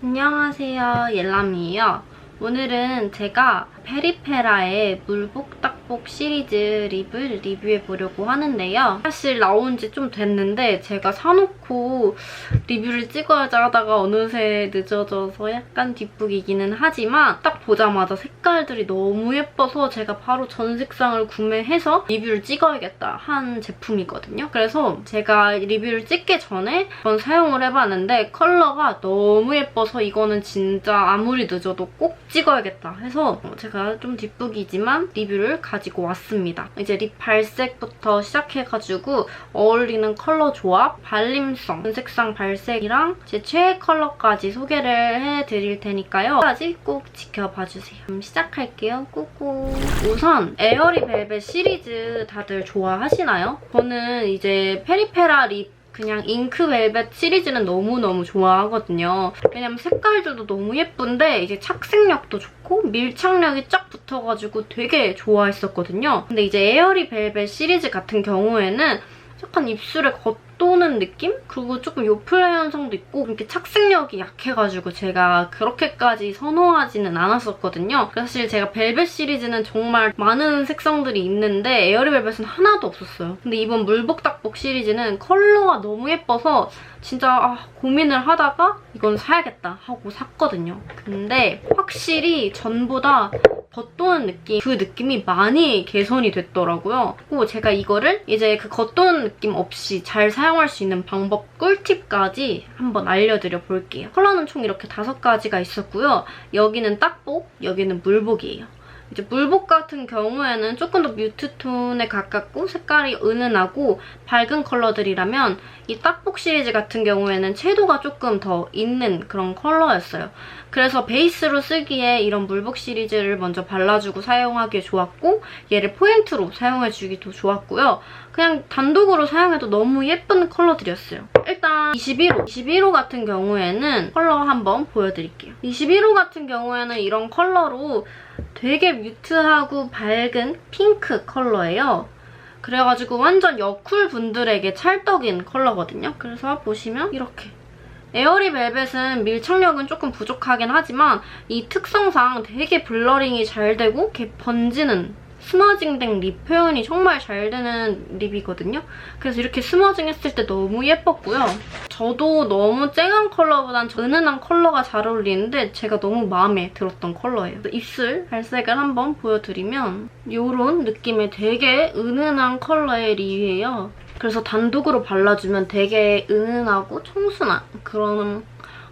안녕하세요 옐람이에요 오늘은 제가 페리페라의 물복닭복 시리즈 립을 리뷰해보려고 하는데요. 사실 나온 지 좀 됐는데 제가 사놓고 리뷰를 찍어야지 하다가 어느새 늦어져서 약간 뒷북이기는 하지만 딱 보자마자 색 깔들이 너무 예뻐서 제가 바로 전 색상을 구매해서 리뷰를 찍어야겠다 한 제품이거든요. 그래서 제가 리뷰를 찍기 전에 전 사용을 해봤는데 컬러가 너무 예뻐서 이거는 진짜 아무리 늦어도 꼭 찍어야겠다 해서 제가 좀 뒷북이지만 리뷰를 가지고 왔습니다. 이제 립 발색부터 시작해가지고 어울리는 컬러 조합, 발림성, 색상 발색이랑 제 최애 컬러까지 소개를 해드릴 테니까요. 까지 꼭 지켜봐주세요. 그럼 시작할게요. 꾸꾸. 우선 에어리 벨벳 시리즈 다들 좋아하시나요? 저는 이제 페리페라 립 그냥 잉크 벨벳 시리즈는 너무너무 좋아하거든요. 왜냐면 색깔들도 너무 예쁜데 이제 착색력도 좋고 밀착력이 쫙 붙어가지고 되게 좋아했었거든요. 근데 이제 에어리 벨벳 시리즈 같은 경우에는 약간 입술에 겉도는 느낌? 그리고 조금 요플레 현상도 있고 이렇게 착색력이 약해가지고 제가 그렇게까지 선호하지는 않았었거든요. 사실 제가 벨벳 시리즈는 정말 많은 색상들이 있는데 에어리 벨벳은 하나도 없었어요. 근데 이번 물복닭복 시리즈는 컬러가 너무 예뻐서 진짜 아, 고민을 하다가 이건 사야겠다 하고 샀거든요. 근데 확실히 전보다 겉도는 느낌, 그 느낌이 많이 개선이 됐더라고요. 그리고 제가 이거를 이제 그 겉도는 느낌 없이 잘 사용할 수 있는 방법 꿀팁까지 한번 알려드려 볼게요. 컬러는 총 이렇게 다섯 가지가 있었고요. 여기는 딱복, 여기는 물복이에요. 이제 물복 같은 경우에는 조금 더 뮤트 톤에 가깝고 색깔이 은은하고 밝은 컬러들이라면 이 딱복 시리즈 같은 경우에는 채도가 조금 더 있는 그런 컬러였어요. 그래서 베이스로 쓰기에 이런 물복 시리즈를 먼저 발라주고 사용하기에 좋았고 얘를 포인트로 사용해주기도 좋았고요. 그냥 단독으로 사용해도 너무 예쁜 컬러들이었어요. 일단 21호. 21호 같은 경우에는 컬러 한번 보여드릴게요. 21호 같은 경우에는 이런 컬러로 되게 뮤트하고 밝은 핑크 컬러예요. 그래가지고 완전 여쿨 분들에게 찰떡인 컬러거든요. 그래서 보시면 이렇게 에어리 벨벳은 밀착력은 조금 부족하긴 하지만 이 특성상 되게 블러링이 잘 되고 이렇게 번지는 스머징된 립 표현이 정말 잘 되는 립이거든요. 그래서 이렇게 스머징 했을 때 너무 예뻤고요. 저도 너무 쨍한 컬러보단 은은한 컬러가 잘 어울리는데 제가 너무 마음에 들었던 컬러예요. 입술 발색을 한번 보여드리면 이런 느낌의 되게 은은한 컬러의 립이에요. 그래서 단독으로 발라주면 되게 은은하고 청순한 그런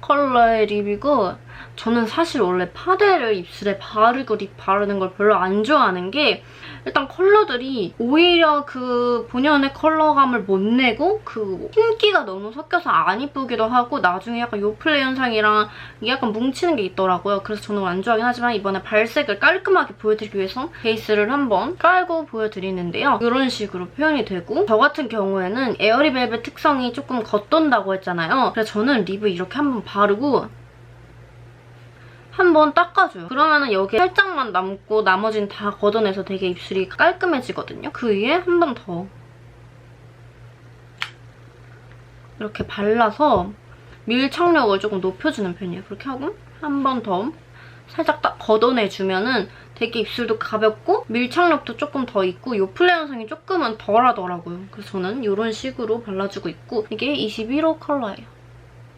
컬러의 립이고 저는 사실 원래 파데를 입술에 바르고 립 바르는 걸 별로 안 좋아하는 게 일단 컬러들이 오히려 그 본연의 컬러감을 못 내고 그 흰기가 너무 섞여서 안 이쁘기도 하고 나중에 약간 요플레 현상이랑 이게 약간 뭉치는 게 있더라고요. 그래서 저는 안 좋아하긴 하지만 이번에 발색을 깔끔하게 보여드리기 위해서 베이스를 한번 깔고 보여드리는데요. 이런 식으로 표현이 되고 저 같은 경우에는 에어리벨벳 특성이 조금 겉돈다고 했잖아요. 그래서 저는 립을 이렇게 한번 바르고 한번 닦아줘요. 그러면은 여기 살짝만 남고 나머지는 다 걷어내서 되게 입술이 깔끔해지거든요. 그 위에 한 번 더 이렇게 발라서 밀착력을 조금 높여주는 편이에요. 그렇게 하고 한 번 더 살짝 딱 걷어내주면은 되게 입술도 가볍고 밀착력도 조금 더 있고 요 플레 현상이 조금은 덜 하더라고요. 그래서 저는 이런 식으로 발라주고 있고 이게 21호 컬러예요.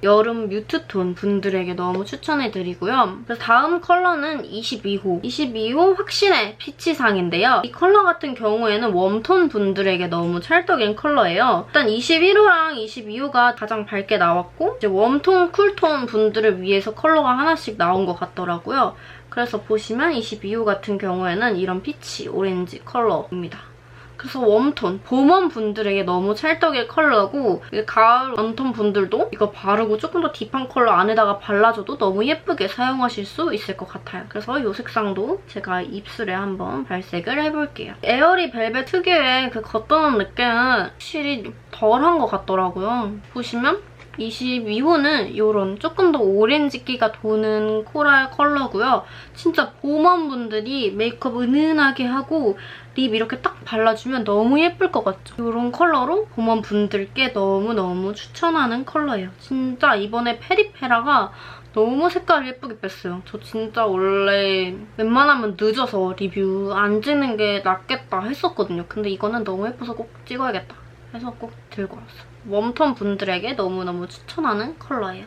여름 뮤트톤 분들에게 너무 추천해드리고요. 그래서 다음 컬러는 22호. 22호 확신의 피치상인데요. 이 컬러 같은 경우에는 웜톤 분들에게 너무 찰떡인 컬러예요. 일단 21호랑 22호가 가장 밝게 나왔고 이제 웜톤, 쿨톤 분들을 위해서 컬러가 하나씩 나온 것 같더라고요. 그래서 보시면 22호 같은 경우에는 이런 피치 오렌지 컬러입니다. 그래서 웜톤, 봄웜 분들에게 너무 찰떡의 컬러고 가을 웜톤 분들도 이거 바르고 조금 더 딥한 컬러 안에다가 발라줘도 너무 예쁘게 사용하실 수 있을 것 같아요. 그래서 이 색상도 제가 입술에 한번 발색을 해볼게요. 에어리 벨벳 특유의 그 겉도는 느낌은 확실히 덜한 것 같더라고요. 보시면 22호는 이런 조금 더 오렌지기가 도는 코랄 컬러고요. 진짜 봄원분들이 메이크업 은은하게 하고 립 이렇게 딱 발라주면 너무 예쁠 것 같죠? 이런 컬러로 봄원분들께 너무너무 추천하는 컬러예요. 진짜 이번에 페리페라가 너무 색깔 예쁘게 뺐어요. 저 진짜 원래 웬만하면 늦어서 리뷰 안 찍는 게 낫겠다 했었거든요. 근데 이거는 너무 예뻐서 꼭 찍어야겠다 해서 꼭 들고 왔어요. 웜톤 분들에게 너무너무 추천하는 컬러예요.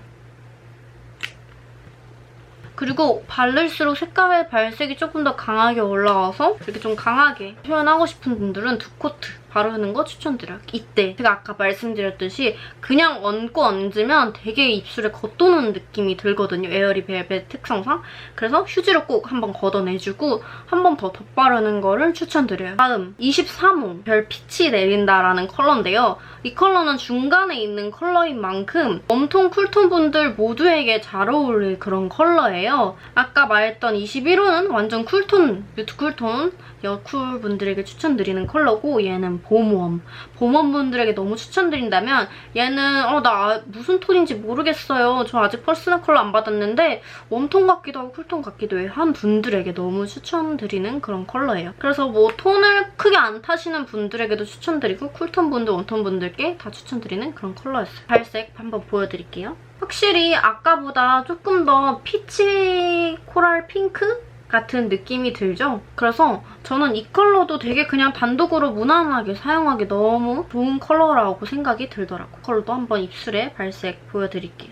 그리고 바를수록 색깔의 발색이 조금 더 강하게 올라와서 이렇게 좀 강하게 표현하고 싶은 분들은 두 코트 바르는 거 추천드려요. 이때 제가 아까 말씀드렸듯이 그냥 얹고 얹으면 되게 입술에 겉도는 느낌이 들거든요. 에어리 벨벳 특성상. 그래서 휴지로 꼭 한번 걷어내주고 한 번 더 덧바르는 거를 추천드려요. 다음 23호 별 빛이 내린다라는 컬러인데요. 이 컬러는 중간에 있는 컬러인 만큼 웜톤, 쿨톤 분들 모두에게 잘 어울릴 그런 컬러예요. 아까 말했던 21호는 완전 쿨톤, 뮤트 쿨톤 여쿨 분들에게 추천드리는 컬러고 얘는 봄웜. 봄웜 분들에게 너무 추천드린다면 얘는 어 나 무슨 톤인지 모르겠어요. 저 아직 퍼스널 컬러 안 받았는데 웜톤 같기도 하고 쿨톤 같기도 해요. 한 분들에게 너무 추천드리는 그런 컬러예요. 그래서 뭐 톤을 크게 안 타시는 분들에게도 추천드리고 쿨톤 분들, 웜톤 분들께 다 추천드리는 그런 컬러였어요. 발색 한번 보여드릴게요. 확실히 아까보다 조금 더 피치 코랄 핑크? 같은 느낌이 들죠? 그래서 저는 이 컬러도 되게 그냥 단독으로 무난하게 사용하기 너무 좋은 컬러라고 생각이 들더라고요. 컬러도 한번 입술에 발색 보여드릴게요.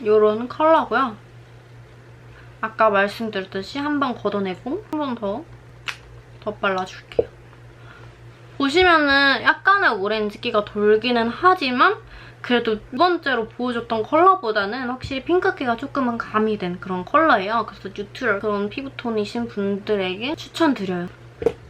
이런 컬러고요. 아까 말씀드렸듯이 한 번 걷어내고 한 번 더 덧발라줄게요. 보시면은 약간의 오렌지기가 돌기는 하지만 그래도 두 번째로 보여줬던 컬러보다는 확실히 핑크기가 조금은 가미된 그런 컬러예요. 그래서 뉴트럴 그런 피부톤이신 분들에게 추천드려요.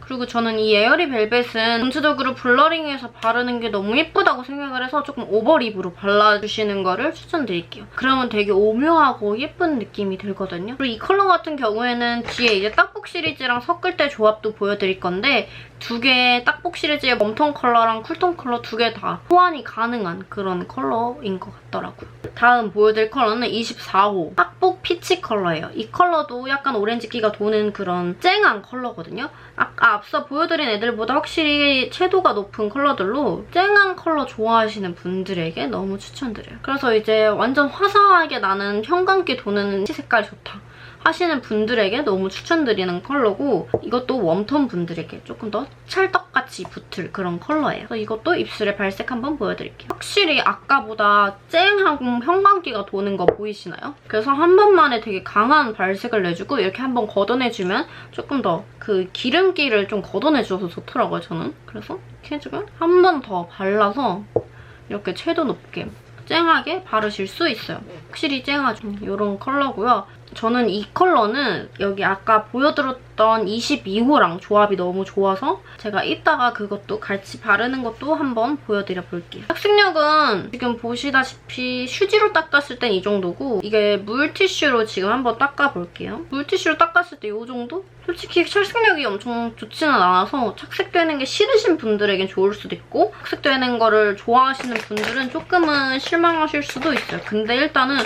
그리고 저는 이 에어리 벨벳은 전체적으로 블러링해서 바르는 게 너무 예쁘다고 생각을 해서 조금 오버립으로 발라주시는 거를 추천드릴게요. 그러면 되게 오묘하고 예쁜 느낌이 들거든요. 그리고 이 컬러 같은 경우에는 뒤에 이제 딱복 시리즈랑 섞을 때 조합도 보여드릴 건데 두개 딱복 시리즈의 웜톤 컬러랑 쿨톤 컬러 두 개 다 호환이 가능한 그런 컬러인 것 같더라고요. 다음 보여드릴 컬러는 24호 딱복 피치 컬러예요. 이 컬러도 약간 오렌지기가 도는 그런 쨍한 컬러거든요. 아까 앞서 보여드린 애들보다 확실히 채도가 높은 컬러들로 쨍한 컬러 좋아하시는 분들에게 너무 추천드려요. 그래서 이제 완전 화사하게 나는 형광기 도는 색깔 좋다. 하시는 분들에게 너무 추천드리는 컬러고 이것도 웜톤 분들에게 조금 더 찰떡같이 붙을 그런 컬러예요. 그래서 이것도 입술에 발색 한번 보여드릴게요. 확실히 아까보다 쨍하고 형광기가 도는 거 보이시나요? 그래서 한 번만에 되게 강한 발색을 내주고 이렇게 한 번 걷어내주면 조금 더 그 기름기를 좀 걷어내줘서 좋더라고요, 저는. 그래서 이렇게 해주면 한 번 더 발라서 이렇게 채도 높게 쨍하게 바르실 수 있어요. 확실히 쨍하죠. 이런 컬러고요. 저는 이 컬러는 여기 아까 보여드렸 던 22호랑 조합이 너무 좋아서 제가 이따가 그것도 같이 바르는 것도 한번 보여드려 볼게요. 착색력은 지금 보시다시피 휴지로 닦았을 땐 이 정도고 이게 물티슈로 지금 한번 닦아볼게요. 물티슈로 닦았을 때 이 정도? 솔직히 착색력이 엄청 좋지는 않아서 착색되는 게 싫으신 분들에겐 좋을 수도 있고 착색되는 거를 좋아하시는 분들은 조금은 실망하실 수도 있어요. 근데 일단은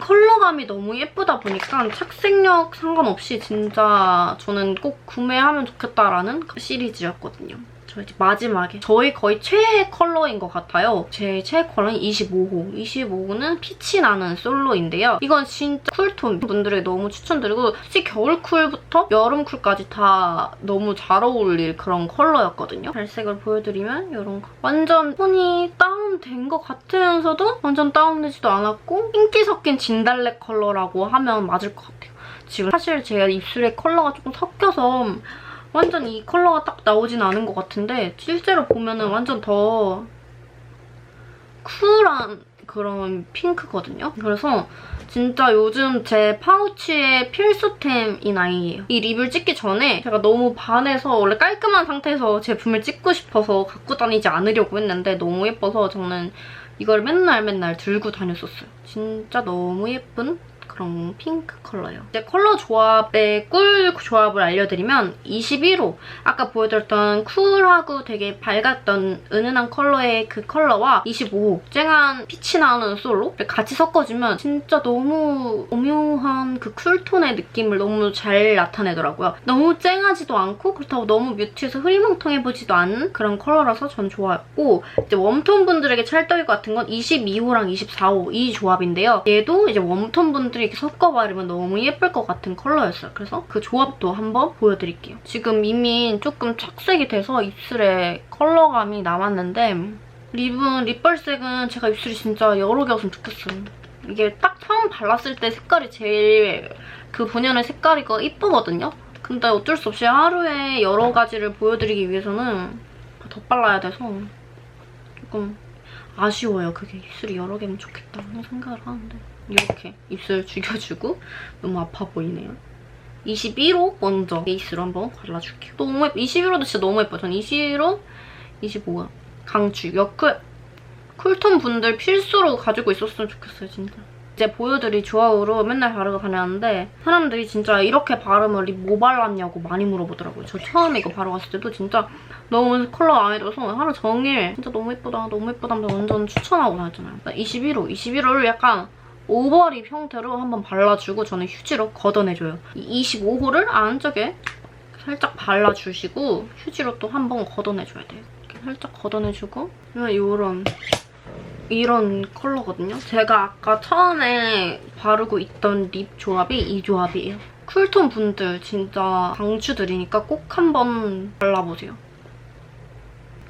컬러감이 너무 예쁘다 보니까 착색력 상관없이 진짜 저는 꼭 구매하면 좋겠다라는 그 시리즈였거든요. 저 이제 마지막에 저희 거의 최애 컬러인 것 같아요. 제 최애 컬러는 25호. 25호는 피치 나는 솔로인데요. 이건 진짜 쿨톤 분들에게 너무 추천드리고 솔직히 겨울 쿨부터 여름 쿨까지 다 너무 잘 어울릴 그런 컬러였거든요. 발색을 보여드리면 이런 거. 완전 톤이 다운된 것 같으면서도 완전 다운되지도 않았고 핑기 섞인 진달래 컬러라고 하면 맞을 것 같아요. 지금 사실 제 입술에 컬러가 조금 섞여서 완전 이 컬러가 딱 나오진 않은 것 같은데 실제로 보면은 완전 더 쿨한 그런 핑크거든요. 그래서 진짜 요즘 제 파우치의 필수템인 아이예요. 이 립을 찍기 전에 제가 너무 반해서 원래 깔끔한 상태에서 제품을 찍고 싶어서 갖고 다니지 않으려고 했는데 너무 예뻐서 저는 이걸 맨날 맨날 들고 다녔었어요. 진짜 너무 예쁜 그런 핑크 컬러예요. 이제 컬러 조합의 꿀 조합을 알려드리면 21호 아까 보여드렸던 쿨하고 되게 밝았던 은은한 컬러의 그 컬러와 25호 쨍한 빛이 나는 솔로 같이 섞어주면 진짜 너무 오묘한 그 쿨톤의 느낌을 너무 잘 나타내더라고요. 너무 쨍하지도 않고 그렇다고 너무 뮤트해서 흐리멍텅해 보지도 않은 그런 컬러라서 전 좋아했고 이제 웜톤 분들에게 찰떡일 것 같은 건 22호랑 24호 이 조합인데요. 얘도 이제 웜톤 분들 이 이렇게 섞어 바르면 너무 예쁠 것 같은 컬러였어요. 그래서 그 조합도 한번 보여드릴게요. 지금 이미 조금 착색이 돼서 입술에 컬러감이 남았는데 립은 립발색은 제가 입술이 진짜 여러 개였으면 좋겠어요. 이게 딱 처음 발랐을 때 색깔이 제일 그 본연의 색깔이 가 이쁘거든요? 근데 어쩔 수 없이 하루에 여러 가지를 보여드리기 위해서는 더 발라야 돼서 조금 아쉬워요. 그게 입술이 여러 개면 좋겠다 하는 생각을 하는데 이렇게 입술 죽여주고 너무 아파 보이네요. 21호 먼저 베이스로 한번 발라줄게요. 너무 예뻐. 21호도 진짜 너무 예뻐요. 전 21호, 25호 강추. 여클 쿨톤 분들 필수로 가지고 있었으면 좋겠어요, 진짜. 이제 보여드릴 조합으로 맨날 바르고 다녔는데 사람들이 진짜 이렇게 바르면 립 뭐 발랐냐고 많이 물어보더라고요. 저 처음에 이거 바르고 왔을 때도 진짜 너무 컬러 마음에 들어서 하루 종일 진짜 너무 예쁘다, 너무 예쁘다 하면서 완전 추천하고 다녔잖아요. 21호, 21호를 약간 오버립 형태로 한번 발라주고 저는 휴지로 걷어내줘요. 이 25호를 안쪽에 살짝 발라주시고 휴지로 또 한번 걷어내줘야 돼요. 이렇게 살짝 걷어내주고 이런 이런 컬러거든요. 제가 아까 처음에 바르고 있던 립 조합이 이 조합이에요. 쿨톤 분들 진짜 강추드리니까 꼭 한번 발라보세요.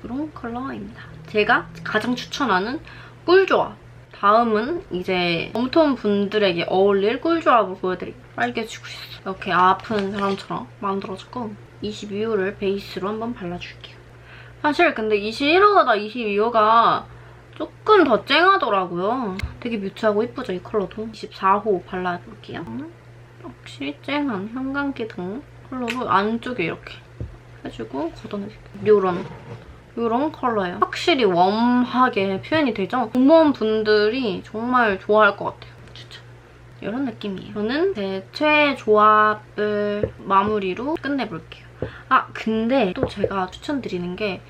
이런 컬러입니다. 제가 가장 추천하는 꿀 조합. 다음은 이제 웜톤 분들에게 어울릴 꿀 조합을 보여드릴게요. 빨개지고 있어. 이렇게 아픈 사람처럼 만들어주고 22호를 베이스로 한번 발라줄게요. 사실 근데 21호보다 22호가 조금 더 쨍하더라고요. 되게 뮤트하고 이쁘죠, 이 컬러도. 24호 발라볼게요. 역시 쨍한 형광기 등 컬러로 안쪽에 이렇게 해주고 걷어내줄게요. 요런 요런 컬러예요. 확실히 웜하게 표현이 되죠? 봄웜 분들이 정말 좋아할 것 같아요. 이런 느낌이에요. 저는 제 최애 조합을 마무리로 끝내볼게요. 아, 근데 또 제가 추천드리는 게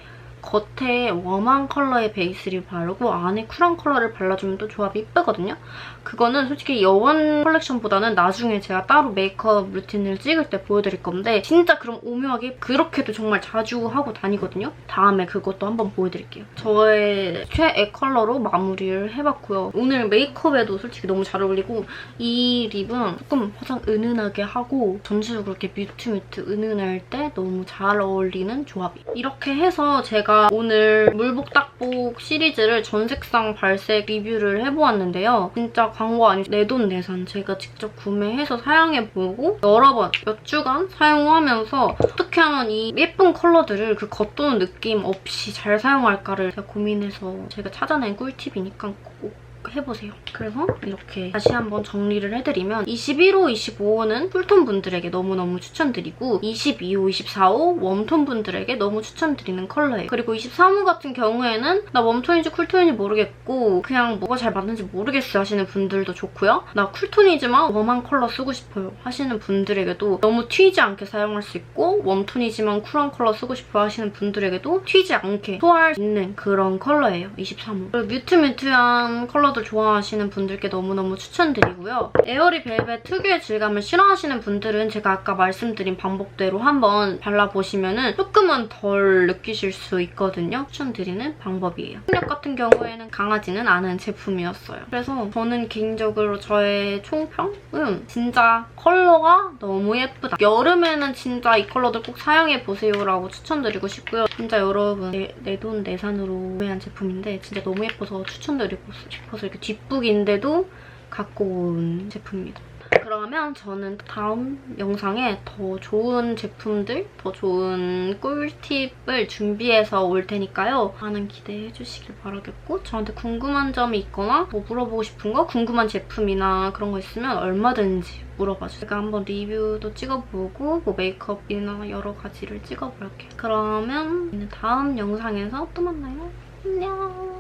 겉에 웜한 컬러의 베이스를 바르고 안에 쿨한 컬러를 발라주면 또 조합이 이쁘거든요? 그거는 솔직히 여원 컬렉션보다는 나중에 제가 따로 메이크업 루틴을 찍을 때 보여드릴 건데 진짜 그럼 오묘하게 그렇게도 정말 자주 하고 다니거든요? 다음에 그것도 한번 보여드릴게요. 저의 최애 컬러로 마무리를 해봤고요. 오늘 메이크업에도 솔직히 너무 잘 어울리고 이 립은 조금 화장 은은하게 하고 전체적으로 이렇게 뮤트뮤트 은은할 때 너무 잘 어울리는 조합이에요. 이렇게 해서 제가 오늘 물복딱복 시리즈를 전색상 발색 리뷰를 해보았는데요. 진짜 광고 아닌 내돈내산 제가 직접 구매해서 사용해보고 여러 번, 몇 주간 사용하면서 어떻게 하면 이 예쁜 컬러들을 그 겉도는 느낌 없이 잘 사용할까를 제가 고민해서 제가 찾아낸 꿀팁이니까 꼭 해보세요. 그래서 이렇게 다시 한번 정리를 해드리면 21호, 25호는 쿨톤 분들에게 너무너무 추천드리고 22호, 24호 웜톤 분들에게 너무 추천드리는 컬러예요. 그리고 23호 같은 경우에는 나 웜톤인지 쿨톤인지 모르겠고 그냥 뭐가 잘 맞는지 모르겠어 하시는 분들도 좋고요. 나 쿨톤이지만 웜한 컬러 쓰고 싶어요 하시는 분들에게도 너무 튀지 않게 사용할 수 있고 웜톤이지만 쿨한 컬러 쓰고 싶어 하시는 분들에게도 튀지 않게 소화할 수 있는 그런 컬러예요. 23호. 그리고 뮤트뮤트한 컬러 컬러도 좋아하시는 분들께 너무너무 추천드리고요. 에어리 벨벳 특유의 질감을 싫어하시는 분들은 제가 아까 말씀드린 방법대로 한번 발라보시면 조금은 덜 느끼실 수 있거든요. 추천드리는 방법이에요. 풍력 같은 경우에는 강하지는 않은 제품이었어요. 그래서 저는 개인적으로 저의 총평은 진짜 컬러가 너무 예쁘다. 여름에는 진짜 이 컬러들 꼭 사용해보세요라고 추천드리고 싶고요. 진짜 여러분 내 돈 내산으로 구매한 제품인데 진짜 너무 예뻐서 추천드리고 싶어 서 이렇게 뒷북인데도 갖고 온 제품입니다. 그러면 저는 다음 영상에 더 좋은 제품들, 더 좋은 꿀팁을 준비해서 올 테니까요. 많은 기대해 주시길 바라겠고 저한테 궁금한 점이 있거나 뭐 물어보고 싶은 거, 궁금한 제품이나 그런 거 있으면 얼마든지 물어봐 주세요. 제가 한번 리뷰도 찍어보고 뭐 메이크업이나 여러 가지를 찍어볼게요. 그러면 다음 영상에서 또 만나요. 안녕.